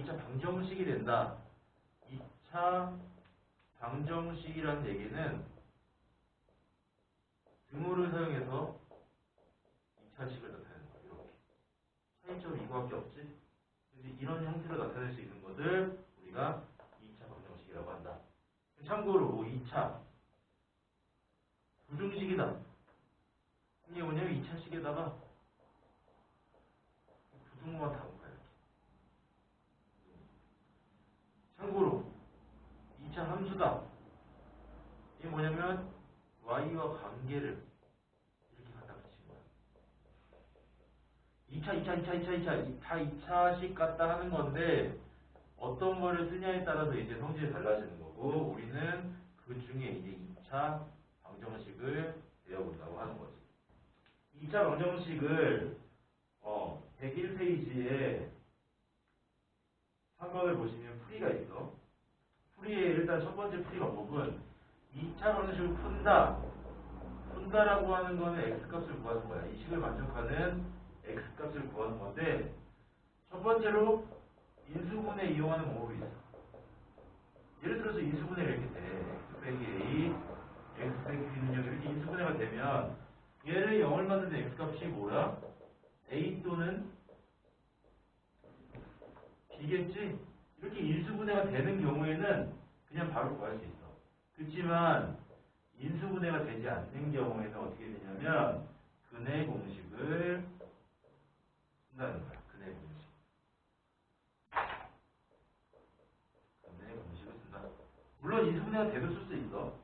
2차 방정식이 된다. 2차 방정식이라는 얘기는 등호를 사용해서 2차식을 나타내는 거야 이렇게. 차이점 이거밖에 없지? 이런 형태로 나타낼 수 있는 것을 우리가 2차 방정식이라고 한다. 참고로 뭐 2차 부등식이다. 이게 뭐냐면 2차식에다가 부등호만 참고로 2차 함수다 이게 뭐냐면 y와 관계를 이렇게 갖다 붙인 거야. 2차 2차 2차 2차 2차 다 2차식 갖다 하는 건데 어떤 거를 쓰냐에 따라서 이제 성질이 달라지는 거고 우리는 그 중에 이제 2차 방정식을 배워본다고 하는 거지. 2차 방정식을 어 101페이지에 3번을 보시면 풀이가 있어 풀이의 일단 첫 번째 풀이 방법은 2차 방정식을 푼다 푼다라고 하는 거는 x값을 구하는 거야 이 식을 만족하는 x값을 구하는 건데 첫 번째로 인수분해 이용하는 방법이 있어 예를 들어서 인수분해가 이렇게 돼 x 빼기 a x 빼기 b는 이렇게 인수분해가 되면 얘를 0을 만드는 x값이 뭐야? a 또는 b겠지? 이렇게 인수분해가 되는 경우에는 그냥 바로 구할 수 있어 그렇지만 인수분해가 되지 않는 경우에는 어떻게 되냐면 근해 공식을 쓴다는 거야. 근해 공식. 근해 공식을 쓴다. 물론 인수분해가 돼도 쓸 수 있어.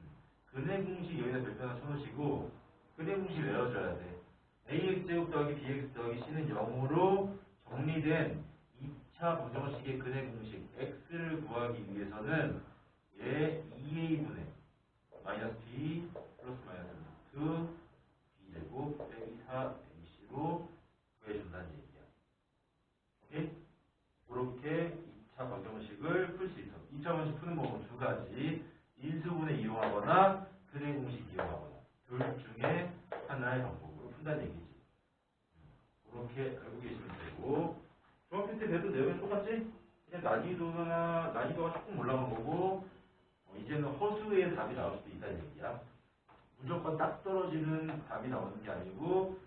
음. 근해 공식 여기다 별표 하나 쳐놓으시고 근해 공식 외워줘야 돼. ax 제곱 더하기 bx 더하기 c는 0으로 정리된 2차 방정식의 근해 공식 x를 구하기 위해서는 얘 2a분의 마이너스 b 플러스 마이너스 루트 b제곱 빼기 4 abc로 구해준다는 얘기야. 오케이? 그렇게 2차 방정식을 풀 수 있어. 2차 방정식 푸는 방법은 두 가지. 인수분해 이용하거나 근해 공식 이용하거나 둘 중에 하나의 방법으로 푼다는 얘기지. 그렇게 알고 계시면 되고 배도 내용이 똑같지? 그냥 난이도나 난이도가 조금 올라간 거고 어, 이제는 허수의 답이 나올 수도 있다는 얘기야. 무조건 딱 떨어지는 답이 나오는 게 아니고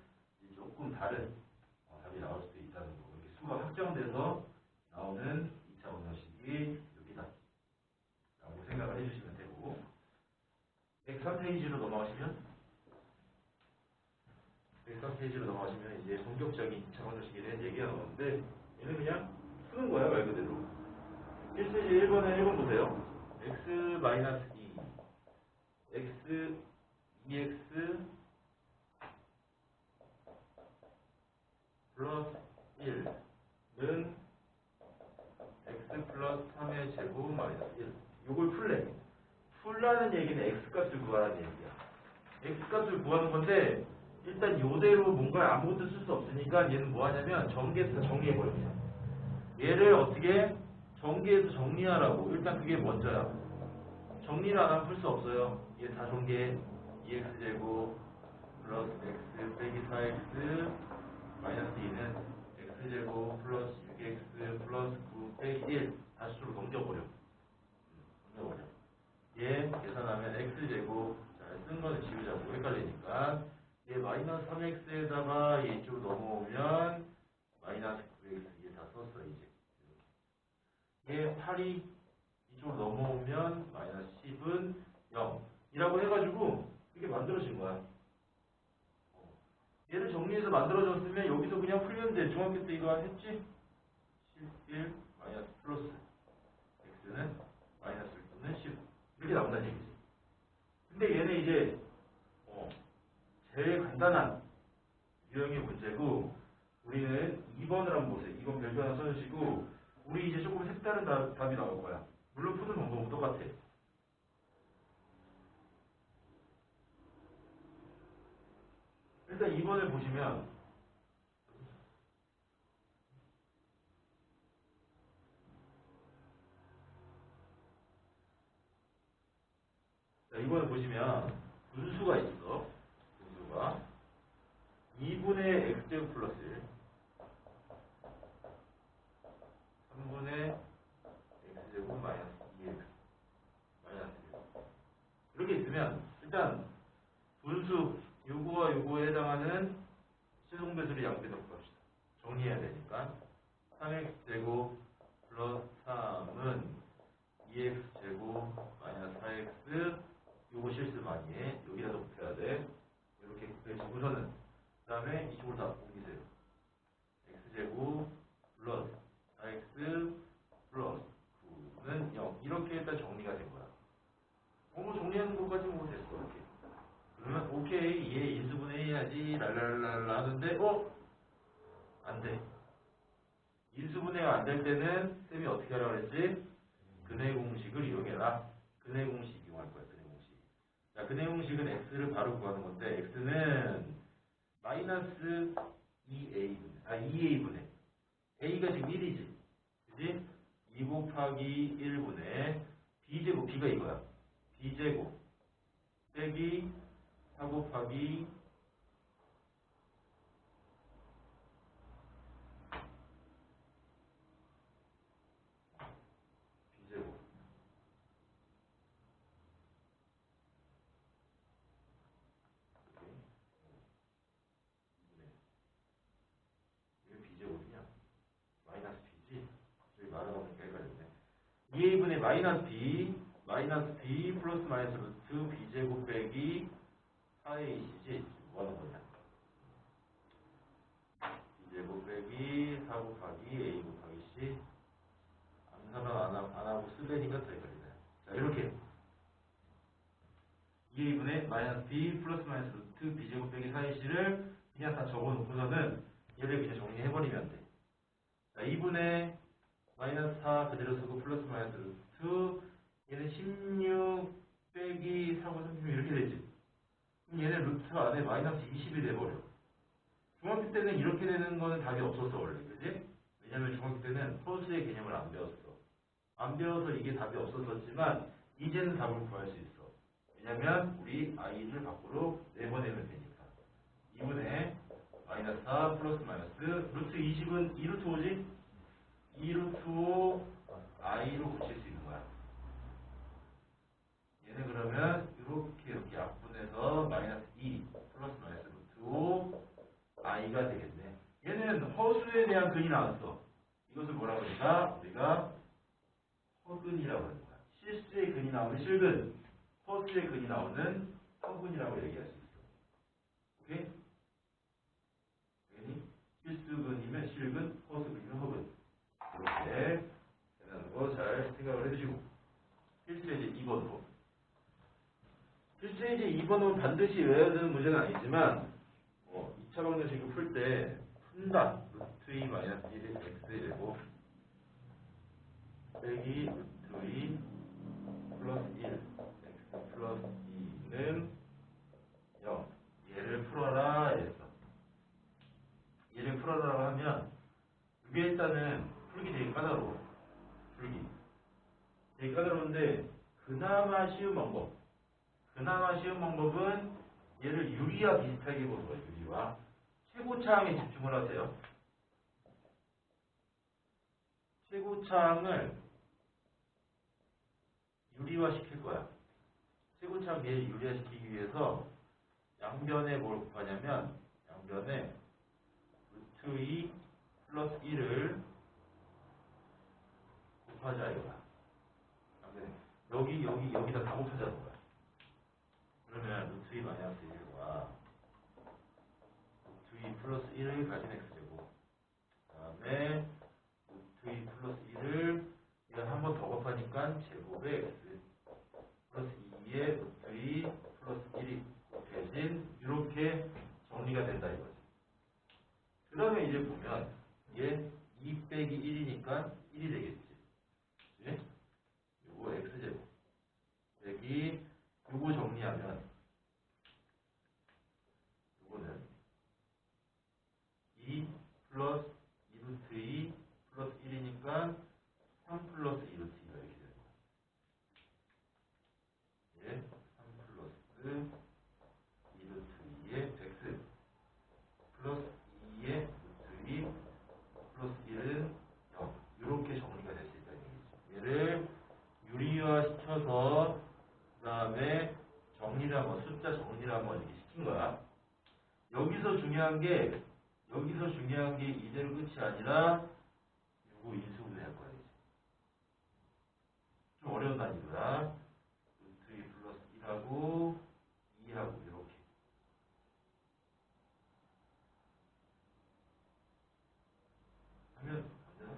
이제 조금 다른 어, 답이 나올 수도 있다는 거고 이렇게 수가 확정돼서 나오는 2차 방정식이 여기다 라고 생각을 해주시면 되고 103페이지로 넘어가시면 103페이지로 넘어가시면 이제 본격적인 2차 방정식에 대한 얘기가 나오는데 얘는 그냥 푸는 거야 말 그대로. 1페이지 1번에 1번 보세요. x 마이너스 2 x 2x 플러스 1는 x 플러스 3의 제곱 마이너스 1 요걸 풀래. 풀라는 얘기는 x값을 구하라는 얘기야. x값을 구하는 건데 일단 요대로 뭔가 아무것도 쓸 수 없으니까 얘는 뭐 하냐면 전개해서 정리해버려 그냥 얘를 어떻게 전개해서 정리하라고. 일단 그게 먼저야. 정리를 안 하면 풀 수 없어요. 얘 다 전개. 2x제곱 플러스 x 빼기 4x 마이너스 2는 x제곱 플러스 6x 플러스 9 빼기 1 다시로 넘겨버려. 음, 넘겨버려. 얘 계산하면 x제곱. 자쓴 거는 지우자고. 헷갈리니까 얘 마이너스 3x에다가 얘 이쪽으로 넘어오면 마이너스 9x 얘다 썼어 이제. 얘 8이 이쪽으로 넘어오면 마이너스 10은 0 이라고 해가지고 이게 만들어진 거야. 어. 얘를 정리해서 만들어졌으면 여기서 그냥 풀면 돼. 중학교 때 이거 했지? 11 마이너스 플러스 x는 마이너스 1는 10 이렇게 나온다는 얘기지. 근데 얘는 이제 어, 제일 간단한 유형의 문제고 우리는 2번을 한번 보세요. 2번 별표 하나 써주시고 우리 이제 조금 색다른 답, 답이 나올 거야. 물론 푸는 방법은 똑같아. 일단 2번을 보시면 자, 이번에 보시면 분수가 있어. 분수가 2분의 x제곱 플러스 1 3분의 x제곱 마이너스 2x 마이너스 1 이렇게 있으면 일단 분수 요거와 요거에 해당하는 실공배수를 양배 넣고 합시다. 정리해야 되니까 3x제곱 플러스 3은 2x제곱 마이너스 4x 요거 실수 많이 해. 여기다도 붙여야 돼. 붙여주고 우선은 그 다음에 이쪽으로 다 옮기세요. x제곱 플러스 4x 플러스 9는 0 이렇게 일단 정리가 된 거야. 어, 뭐 정리하는 것까지 뭐 됐어 이렇게. 그러면 오케이 얘 인수분해 해야지 랄랄랄라 하는데 어? 안 돼. 인수분해가 안 될 때는 쌤이 어떻게 하라고 그랬지? 근해 공식을 이용해라. 근해 공식 이용할 거야. 근해 공식. 자, 근해 공식은 x를 바로 구하는 건데 x는 마이너스 2a 분의 아 2a분의 a가 지금 1이지. 그지? 2 곱하기 1분의 b제곱 b가 이거야. b제곱 빼기 4 곱하기 b제곱 이게 b제곱이냐? 마이너스 b지? 저기 말하니까 헷갈렸네. 2a분의 마이너스 b 마이너스 b 플러스 마이너스 루트 b제곱 빼기 4ac지 뭐 하는 거냐? b제곱 빼기 4 곱하기 a 곱하기 c 암산은 안, 하- 안 하고 더 헷갈리네. 자 이렇게 2a분의 마이너스 b 플러스 마이너스 루트 b제곱 빼기 4ac를 그냥 다 적어놓고서는 얘를 그냥 정리해버리면 돼. 자 2분의 마이너스 4 그대로 쓰고 플러스 마이너스 루트 얘는 16 빼기 4고 36 이렇게 되지. 그럼 얘는 루트 안에 마이너스 20이 돼버려. 중학교 때는 이렇게 되는 거는 답이 없었어 원래 그지? 왜냐면 중학교 때는 허수의 개념을 안 배웠어. 안 배워서 이게 답이 없었었지만 이제는 답을 구할 수 있어. 왜냐면 우리 i를 밖으로 내보내면 되니까. 2분의 마이너스 4 플러스 마이너스 루트 20은 2루트 5지? 2루트 5 i로 고칠 수 있는 거야. 얘는 그러면 이렇게 이렇게 약분해서 마이너스 2 플러스 마이너스 루트 5 i가 되겠네. 얘는 허수에 대한 근이 나왔어. 이것을 뭐라고 그러니까 우리가 허근이라고 하는 거야. 실수의 근이 나오는 실근, 허수의 근이 나오는 허근이라고 얘기할 수 있어. 오케이? 괜히 실수근이면 실근, 허수근이면 허근. 이렇게 거잘 생각을 해주시고. 필수예제 2번으로. 필수예제 2번은 반드시 외워야 되는 문제는 아니지만, 어, 2차 방정식을 풀 때 푼다. 루트 2 마이너스 1이 x제곱 빼기 루트 2 플러스 1 x 플러스 2는 0 얘를 풀어라 했어. 얘를 풀어라고 하면 이게 일단은 풀기 되게 까다로워. 풀기. 되게 까다로운데 그나마 쉬운 방법. 그나마 쉬운 방법은 얘를 유리와 비슷하게 보는 거예요. 유리와. 최고차항에 집중을 하세요. 최고차항을 유리화 시킬 거야. 최고차항 얘를 유리화 시키기 위해서 양변에 뭘 곱하냐면 양변에 루트 2 플러스 1을 곱하자 이거야. 여기 여기 여기다 다 곱하자는 거야. 그러면 루트 2 마이너스 1과 루트 2 플러스 1을 가진 x제곱 그 다음에 루트 2 플러스 1을 이건 한 번 더 곱하니까 제곱의 x 플러스 2의 루트 2 플러스 1이 곱해진 이렇게 정리가 된다 이거지. 그 다음에 이제 보면 얘2 빼기 1이니까 1이 되겠지. 그치? 요거 x제곱 빼기 요거 정리하면 요거는 2 플러스 2루트 2 플러스 1이니까 3 플러스 2루트 2가 이렇게 되는 거야. 예, 3 다음에 정리를 한번 숫자 정리를 한번 이렇게 시킨 거야. 여기서 게 여기서 중요한 게 이대로 끝이 아니라 요거 인수분해 할 거야. 이제. 좀 어려운 단위구나. 루트 2 플러스 1하고 2하고 이렇게. 하면 안 되나?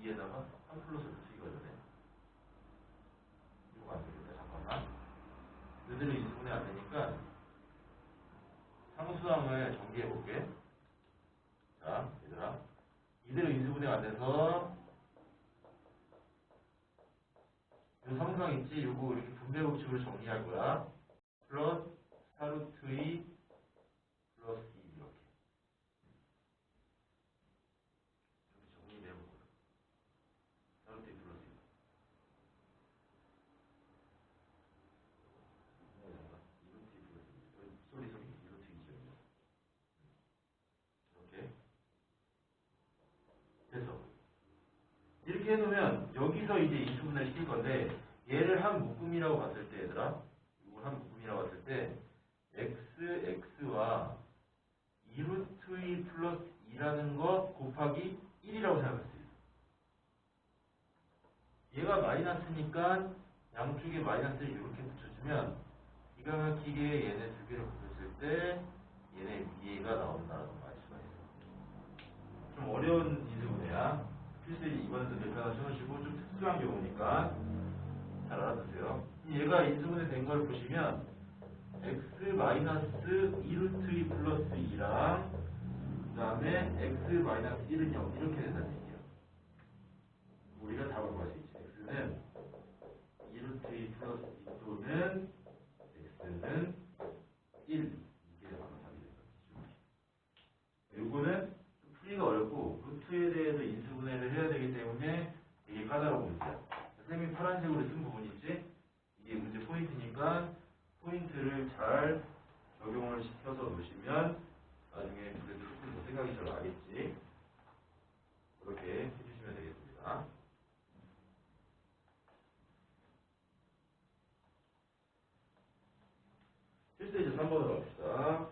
2에다가 3 플러스 루트 2가 되네. 이거 안 되겠다. 잠깐만. 그대로 인수분해 안 되니까 상수항을 정리해 볼게. 자, 얘들아. 이대로 인수분해가 안 돼서 요 상수항 있지? 요거 이렇게 분배 법칙으로 정리할 거야. 플러스 4루트 2 플러스 2 이렇게. 이렇게 정리를 해볼 거야. 4루트 2 플러스 2. 소리 소리 이루트 이죠 이렇게 됐어 이렇게 해놓으면 여기서 이제 인수분해를 시킬 건데 얘를 한 묶음이라고 봤을 때 얘들아 이걸 한 묶음이라고 봤을 때 x x와 2루트 2 플러스 2라는 거 곱하기 1이라고 생각할 수 있어 얘가 마이너스니까 양쪽에 마이너스를 이렇게 붙여주면 기가 막히게 얘네 두 개를 붙였을 때 얘네 위에가 나온다는 걸 알 수가 있어. 좀 어려운 인수분해야. 필수 이번에도 몇 하나 쳐놓으시고 좀 특수한 경우니까 잘 알아두세요. 얘가 인수분해 된 걸 보시면 x 마이너스 2루트 2 플러스 2랑 그 다음에 x 마이너스 1은 0 이렇게 된다는 얘기예요. 우리가 답을 구할 수 있지. x는 2루트 2 플러스 2 또는 x는 1 이게 바로 답이 되거든요. 요거는 좀 풀이가 어렵고 루트에 대해서 인수 분해를 해야 되기 때문에 되게 까다로운 문제야. 선생님이 파란색으로 쓴 부분 있지? 이게 문제 포인트니까 포인트를 잘 적용을 시켜서 놓으시면 나중에 그래도 조금 더 생각이 잘 나겠지. 그렇게 해주시면 되겠습니다. 필수이즈 3번으로 갑시다.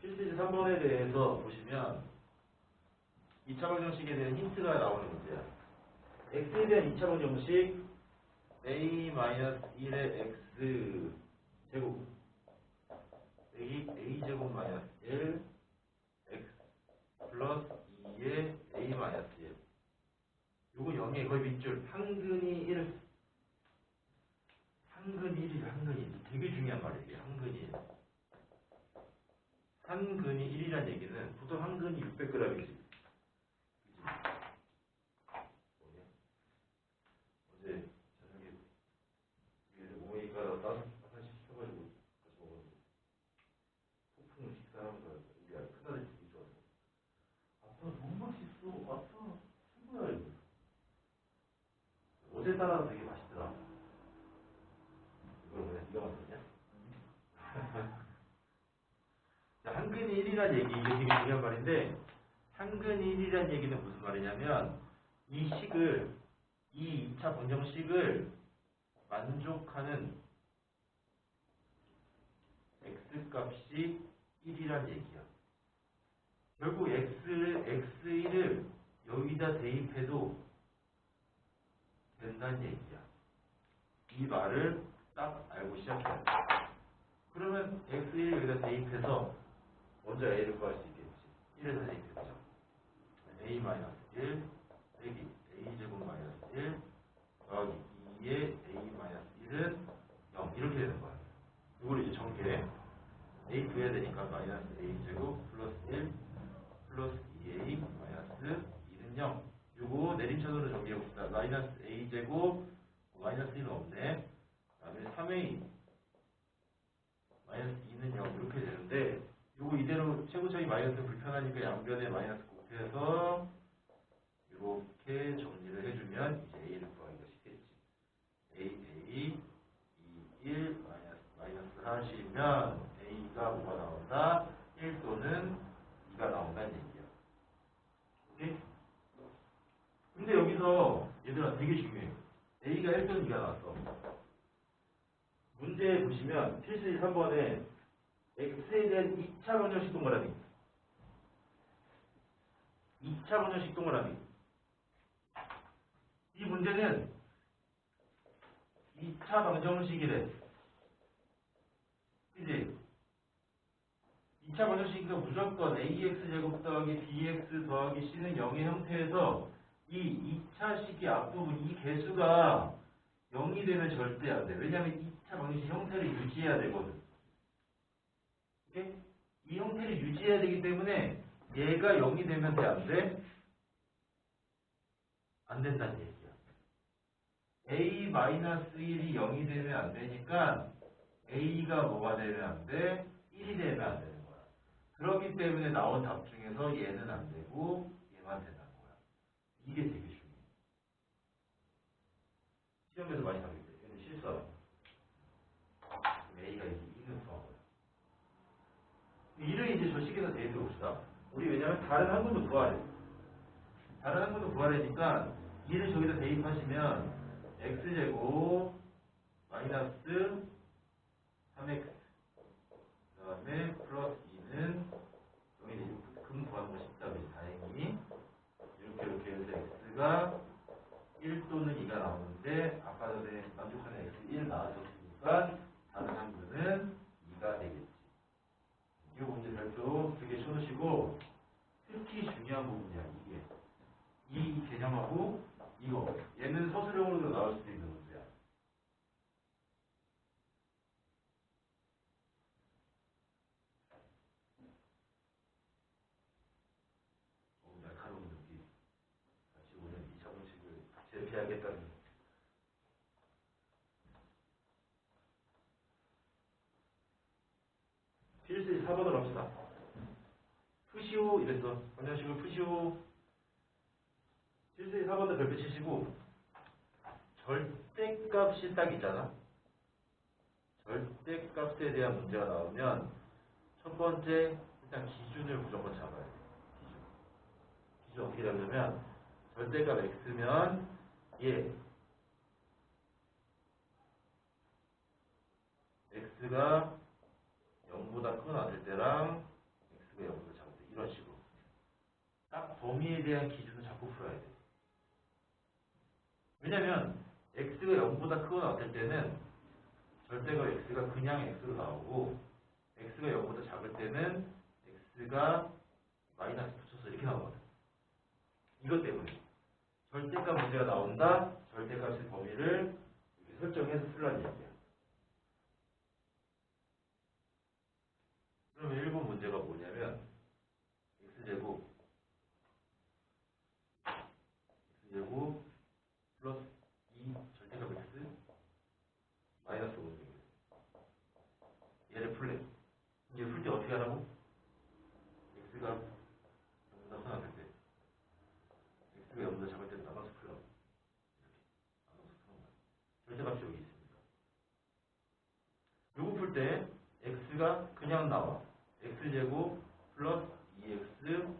필수이즈 3번에 대해서 보시면 2차 방정식에 대한 힌트가 나오는 문제야. x에 대한 2차 방정식 a-1의 x 제곱. A, a 제곱 마이너스 1 x 플러스 2의 a 마이너스 1 요거 0의 거의 밑줄. 한근이 1 한근 1이래 한근 1 되게 중요한 말이에요 이게 한근 1 한근이 1이란 얘기는 보통 한근이 600g이지 어제 저녁에 위에서 모모니까 따뜻 하나씩 시켜가지고 같이 먹었는데 폭풍 식사하면서 우리 아들 큰아들 되게 좋아서 아빠 너무 맛있어 아빠 최고야 이거 어제 따라 되게 맛있더라 이걸 그냥 네가 만들었냐? 자, 한근이 1이란 얘기, 이게 되게 중요한 말인데, 한근이 1이란 얘기는 무슨 말이냐면, 이 식을, 이 2차 방정식을 만족하는 x값이 1이란 얘기야. 결국 x를, x1을 여기다 대입해도 된다는 얘기야. 이 말을 딱 알고 시작해야 돼. 그러면 x1을 여기다 대입해서 먼저 a를 구할 수 있겠지. 1에다 대입해보자. a 마이너스 1 빼기 a 제곱 마이너스 1 더하기 2의 a 마이너스 1은 0 이렇게 되는 거야. 이걸 이제 정리해. a 구해야 되니까 마이너스 a 제곱 플러스 1 플러스 2a 마이너스 2는 0. 요거 내림차순으로 정리해 봅시다. 마이너스 a 제곱 마이너스 1은 없네. 그다음에 3a 마이너스 2는 0 이렇게 되는데 요거 이대로 최고차이 마이너스 양변에 마이너스 곱해서 이렇게 정리를 해주면 이제 a를 구하기가 쉽겠지. a a 2 1 마이너스 마이너스 하시면 a가 뭐가 나온다? 1 또는 2가 나온다는 얘기야. 오케이? 근데 여기서 얘들아 되게 중요해. a가 1 또는 2가 나왔어. 문제에 보시면 필수 3번에 x에 대한 2차 방정식 동그라미. 2차 방정식 동그라미. 이 문제는 2차 방정식이래. 그지? 2차 방정식이니까 무조건 ax 제곱 더하기 bx 더하기 c는 0의 형태에서 이 2차 식의 앞부분 이 개수가 0이 되면 절대 안 돼. 왜냐면 2차 방정식 형태를 유지해야 되거든. 오케이? 이 형태를 유지해야 되기 때문에 얘가 0이 되면 돼, 안 돼? 안 된다는 얘기야. a-1이 0이 되면 안 되니까 a가 뭐가 되면 안 돼? 1이 되면 안 되는 거야. 그렇기 때문에 나온 답 중에서 얘는 안 되고 얘만 된다는 거야. 이게 되게 중요해. 시험에서 많이 나오기 때문에 얘는 실수하고 a가 이제 1을 구한 거야. 이를 이제 저 식에서 대입해 봅시다. 우리 왜냐면 다른 한문도 구하래. 다른 한문도 구하래니까 2를 저기다 대입하시면 x제곱 마이너스 3x 그 다음에 플러스 2는 여기 이제 금 구하는 거 쉽다고 다행히 이렇게 이렇게 해서 x가 1 또는 2가 나오는데 아까 전에 만족하는 x 1 나왔었으니까 다른 한문은 2가 되겠지. 이 문제 두개 쳐놓으시고 특히 중요한 부분이야 이게 이 개념하고 이거 얘는 서술형으로도 나올 수도 있는 문제야. 어, 날카로운 느낌. 다시 오늘 이 자동식을 제패하겠다는 필수 4번으로 합시다. 푸시오 이랬어. 방정식을 푸시오. 필수 4번도 별표 치시고 절대값이 딱 있잖아. 절대값에 대한 문제가 나오면 첫 번째 일단 기준을 무조건 잡아야 돼. 기준. 기준 어떻게 잡냐면 절대값 x면 얘 x가 0보다 크거나 같을 때랑 x가 0보다 작을 때 이런 식으로 딱 범위에 대한 기준을 자꾸 풀어야 돼. 왜냐면 x가 0보다 크거나 같을 때는 절대값 x가 그냥 x로 나오고 x가 0보다 작을 때는 x가 마이너스 붙여서 이렇게 나오거든. 이것 때문에 절대값 문제가 나온다. 절대값의 범위를 설정해서 풀라는 얘기야. 그러면 1번 문제가 뭐냐면 제곱 x제곱 플러스 2 절대값 x 마이너스 5 얘를 풀래. 이제 풀 때 어떻게 하라고? x가 0보다 커 나쁠 때 x가 0보다 작을 때 나눠서 풀라고. 이렇게 나눠서 푸는 거야. 절대값이 여기 있습니다. 요거 풀 때 x가 그냥 나와. x제곱 플러스 2x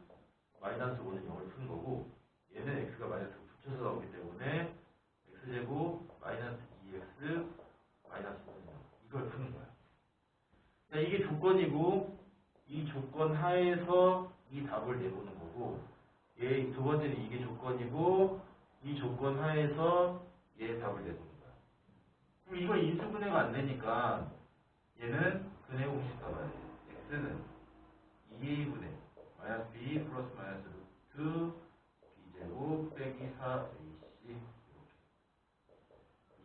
마이너스 5는 0을 푸는 거고 얘는 x가 마이너스 붙여서 나오기 때문에 x제곱 마이너스 2x 마이너스 5는 0 이걸 푸는 거야. 자, 이게 조건이고 이 조건 하에서 이 답을 내보는 거고 얘 두 번째는 이게 조건이고 이 조건 하에서 얘 답을 내보는 거야. 그럼 이거 인수분해가 안 되니까 얘는 근해 공식 써봐야 돼. x는 2a분의 마이너스 b 플러스 마이너스 루트 b제곱 빼기 4ac 이렇게.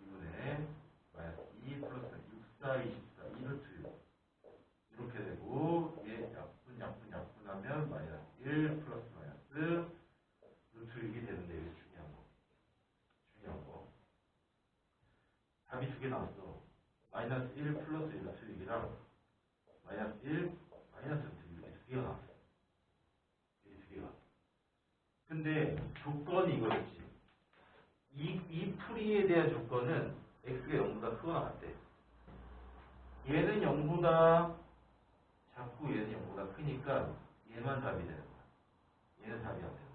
2분의 마이너스 2 플러스 6, 4, 24 2루트 6 이렇게 되고 얘 약분 약분 약분하면 마이너스 1 플러스 마이너스 루트 6이 되는데 이게 중요한 거. 중요한 거. 답이 두 개 나왔어. 마이너스 1 플러스 루트 6이랑 마이너스 1 마이너스 루트 6 이렇게 두 개가 나왔어 이렇게 두 개가 근데 조건이 이거였지 이, 이 풀이에 대한 조건은 x가 0보다 크거나 같대 얘는 0보다 작고 얘는 0보다 크니까 얘만 답이 되는 거야 얘는 답이 안 되는 거야?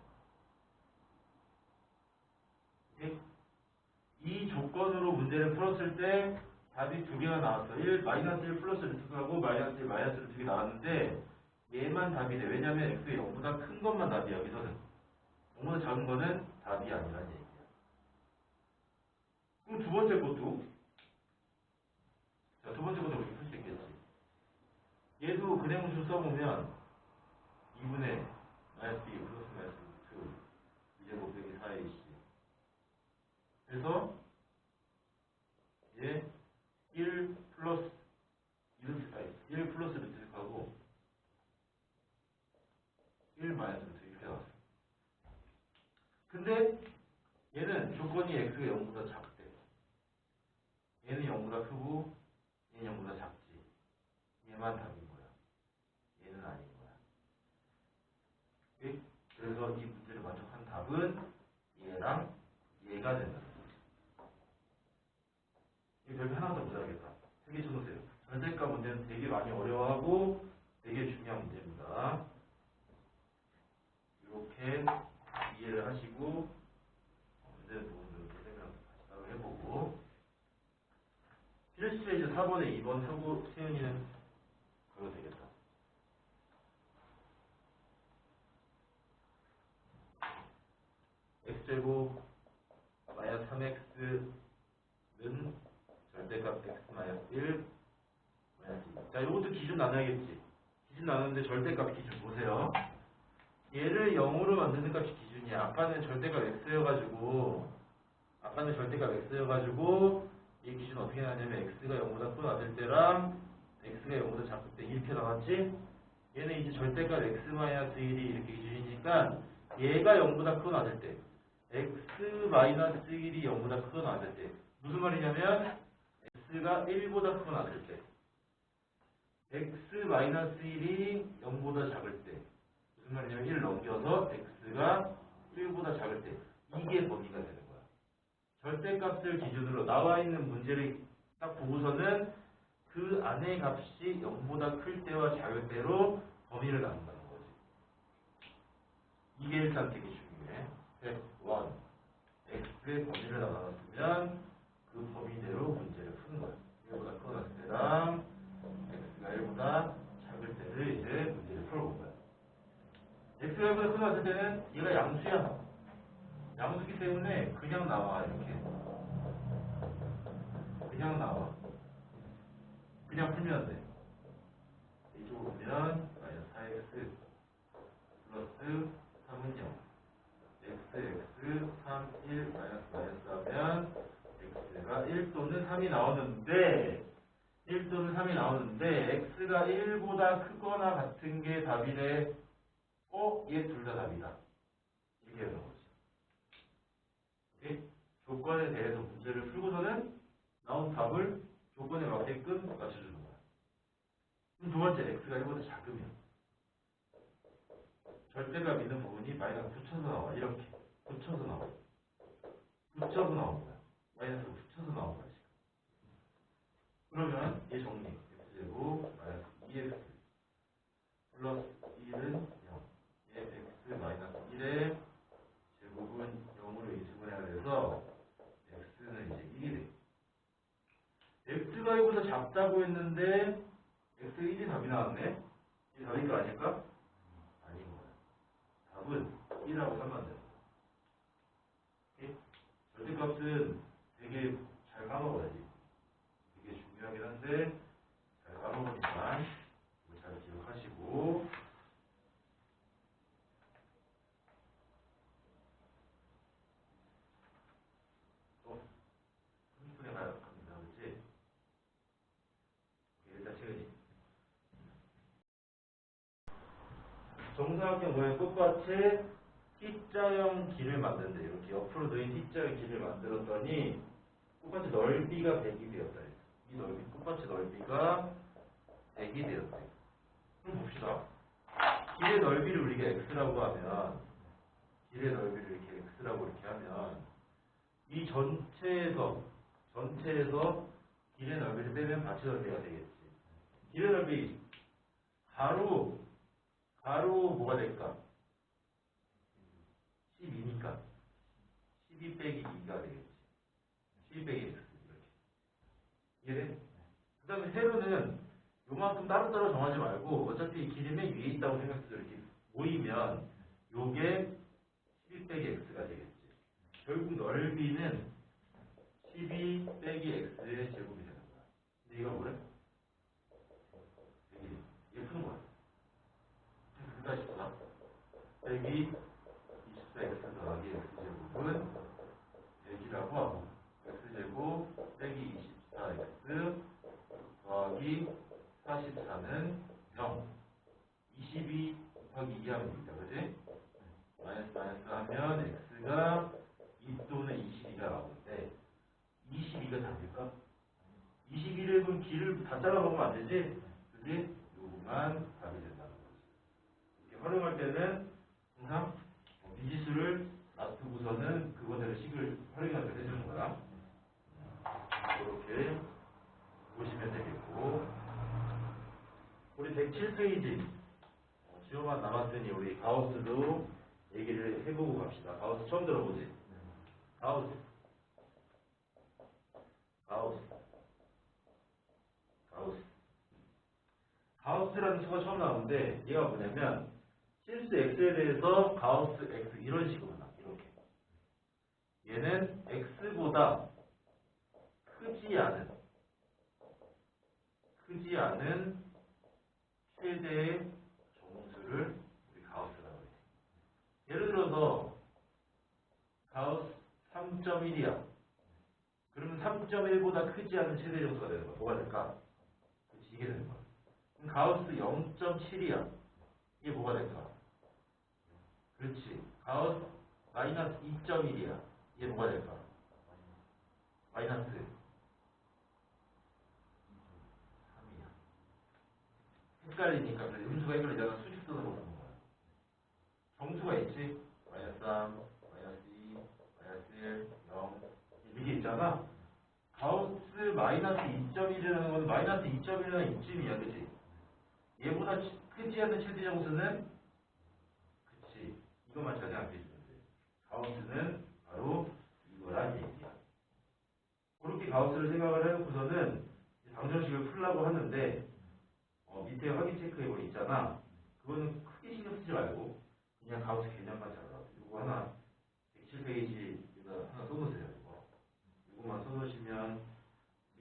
이 조건으로 문제를 풀었을 때 답이 두 개가 나왔어. 1, 마이너스 1 플러스 루트하고 마이너스 1 마이너스 루트 개 나왔는데 얘만 답이래. 왜냐면 x가 0보다 큰 것만 답이야. 여기서는. 0보다 작은 거는 답이 아니라는 얘기야. 그럼 두 번째 것도 자, 두 번째 것도 우리 풀수 있겠지. 얘도 그래무수 써보면 2분의 마이너스 2 플러스 마이너스 루트 이제 곱하기 4ac 그래서 얘 1 플러스 1, 아니, 1 플러스 루트하고 1 마이너스 루트 이렇게. 근데 얘는 조건이 x가 0보다 작대. 얘는 0보다 크고 얘는 0보다 작지. 얘만 답인 거야. 얘는 아닌 거야. 오케이? 그래서 이 문제를 만족한 답은 얘랑 얘가 된다. 이 별표 하나 더 못하겠다. 세개 쳐놓으세요. 절대값 문제는 되게 많이 어려워하고 되게 중요한 문제입니다. 이렇게 이해를 하시고 문제 부분을 이렇게 생각 다시 따로 해보고 필수에 이제 4번에 2번 하고 세윤이는 그거 되겠다. x제곱 마이너스 3x는 절대값 x 마이너스 1 마이너스 2. 자, 이것도 기준 나눠야겠지. 기준 나누는데 절대값 기준 보세요. 얘를 0으로 만드는 값이 기준이야. 아까는 절대값 x여가지고 아까는 절대값 x여가지고 이 기준 어떻게 나냐면 x가 0보다 큰 왔을 때랑 x가 0보다 작을 때 이렇게 나왔지? 얘는 이제 절대값 x 마이너스 1이 이렇게 기준이니까 얘가 0보다 큰 왔을 때 x 마이너스 1이 0보다 큰 왔을 때 무슨 말이냐면 x가 1보다 크고 낮을 때 x 마이너스 1이 0보다 작을 때 무슨 말이냐면 1 넘겨서 x가 1보다 작을 때 이게 범위가 되는 거야. 절대값을 기준으로 나와 있는 문제를 딱 보고서는 그 안의 값이 0보다 클 때와 작을 때로 범위를 나눈다는 거지. 이게 일단 되게 중요해. 스텝 1. x의 범위를 나눠놨으면 그 범위대로 문제를 푸는 거야. 1보다 크거나 을 때랑 x가 1보다 작을 때를 이제 문제를 풀어본 거야. x가 1보다 크거나 을 때는 얘가 양수야. 양수기 때문에 그냥 나와 이렇게. 그냥 나와. 그냥 풀면 돼. 이쪽으로 보면 마이너스 4x 플러스 3은 0. x, x, 3, 1, 마이너스 마이너스 하면 x가 1 또는 3이 나오는데 1 또는 3이 나오는데 x가 1보다 크거나 같은 게 답이래 어? 얘 둘 다 답이다 되는 거지 오케이? 조건에 대해서 문제를 풀고서는 나온 답을 조건에 맞게끔 맞춰주는 거야. 그럼 두 번째 x가 1보다 작으면 절대값 있는 부분이 마이너스 붙여서 나와. 이렇게. 붙여서 나와. 붙여서 나온 거야. 마이너스 붙여서 나온 거야 지금. 그러면 얘 정리 x제곱 마이너스 2x 플러스 1은 0 얘 x 마이너스 1의 제곱은 0으로 인수분해가 돼서 x는 이제 1이 돼 x가 1보다 작다고 했는데 x 1이 답이 나왔네 이 답인 거 아닐까? 아닌 거야 답은 1하고 상관돼요. 절대값은 되게 잘 까먹어야지. 되게 중요하긴 한데 잘 까먹으니까 이거 잘 기억하시고 또 30분에 가야 합니다. 그렇지? 오케이, 일단 채은이 정사각형 모양 끝밭에 T자형 길을 만든대. 이렇게 옆으로 놓인 T자형 길을 만들었더니 끝밭의 넓이가 100이 되었다. 이 넓이, 끝밭의 넓이가 100이 되었대. 그럼 봅시다. 길의 넓이를 우리가 x라고 하면 길의 넓이를 이렇게 x라고 이렇게 하면 이 전체에서 전체에서 길의 넓이를 빼면 밭의 넓이가 되겠지. 길의 넓이 가로 가로 뭐가 될까? 12니까 12 빼기 2가 되겠지. 12 빼기 x 이렇게 이해돼? 그 다음에 세로는 요만큼 따로따로 정하지 말고 어차피 길이 맨 위에 있다고 생각해서 이렇게 모이면 요게 12 빼기 x가 되겠지 결국 넓이는 12 빼기 x의 제곱이 되는 거야 근데 이거 뭐래? 249 빼기 24x 더하기 x제곱은 100이라고 하고 x제곱 빼기 24x 더하기 44는 0 22 곱하기 2하면 됩니다. 그지? 네. 마이너스 마이너스 하면 x가 2 또는 22가 나오는데 22가 답일까? 21은 길을 다 잘라먹으면 안 되지? 그지? 요것만 답이 되죠. 활용할 때는 항상 뭐 미지수를 놔두고서는 그거대로 식을 활용해서 해주는 거야. 이렇게 보시면 되겠고 우리 107페이지 주요만 남았으니 우리 가우스도 얘기를 해보고 갑시다. 가우스 처음 들어보지? 가우스 가우스 가우스 가우스라는 수가 처음 나오는데 얘가 뭐냐면 실수 x에 대해서 가우스 x 이런 식으로 나 이렇게 얘는 x보다 크지 않은 크지 않은 최대의 정수를 우리 가우스라고 해요. 예를 들어서 가우스 3.1이야. 그러면 3.1보다 크지 않은 최대 정수가 되는 거야. 뭐가 될까? 그렇지, 이게 되는 거야. 그럼 가우스 0.7이야. 이게 뭐가 될까? 그렇지. 가우스 마이너스 2.1이야. 이게 뭐가 될까? 마이너스 3이야. 헷갈리니까 그래. 음수가 헷갈리다가 수직선으로 보는 거야. 정수가 있지? 마이너스 3, 마이너스 2, 마이너스 1, 0. 이게 있잖아. 가우스 마이너스 2.1이라는 건 마이너스 2.1이라는 이쯤이야. 그치? 얘보다 치- 크지 않은 최대 정수는 그치. 이것만 잘 생각해 주면 돼. 가우스는 바로 이거란 얘기야. 그렇게 가우스를 생각을 해놓고서는 방정식을 풀라고 하는데 어, 밑에 확인 체크해보 있잖아. 그거는 크게 신경 쓰지 말고 그냥 가우스 개념만 잘 알아. 이거 하나 107페이지 이거 하나 써놓으세요. 이거. 이거만 써놓으시면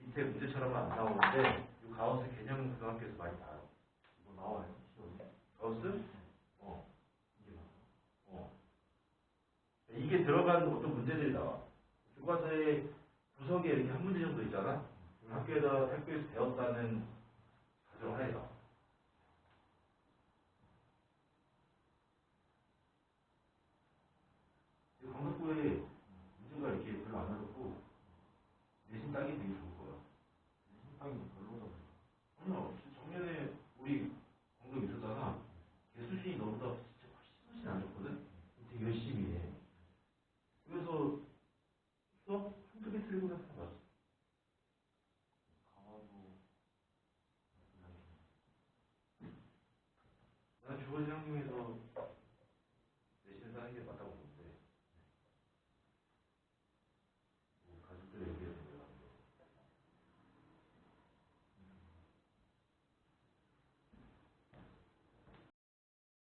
밑에 문제처럼은 안 나오는데 이 가우스 개념 고등학교에서 많이 나와요. 이거 나와요? 가우스? 어. 이게 나와. 어. 이게 들어가는 어떤 문제들이 나와. 교과서에 구석에 이렇게 한 문제 정도 있잖아. 학교에다 학교에서 배웠다는 가정을 해요. 이 강덕구에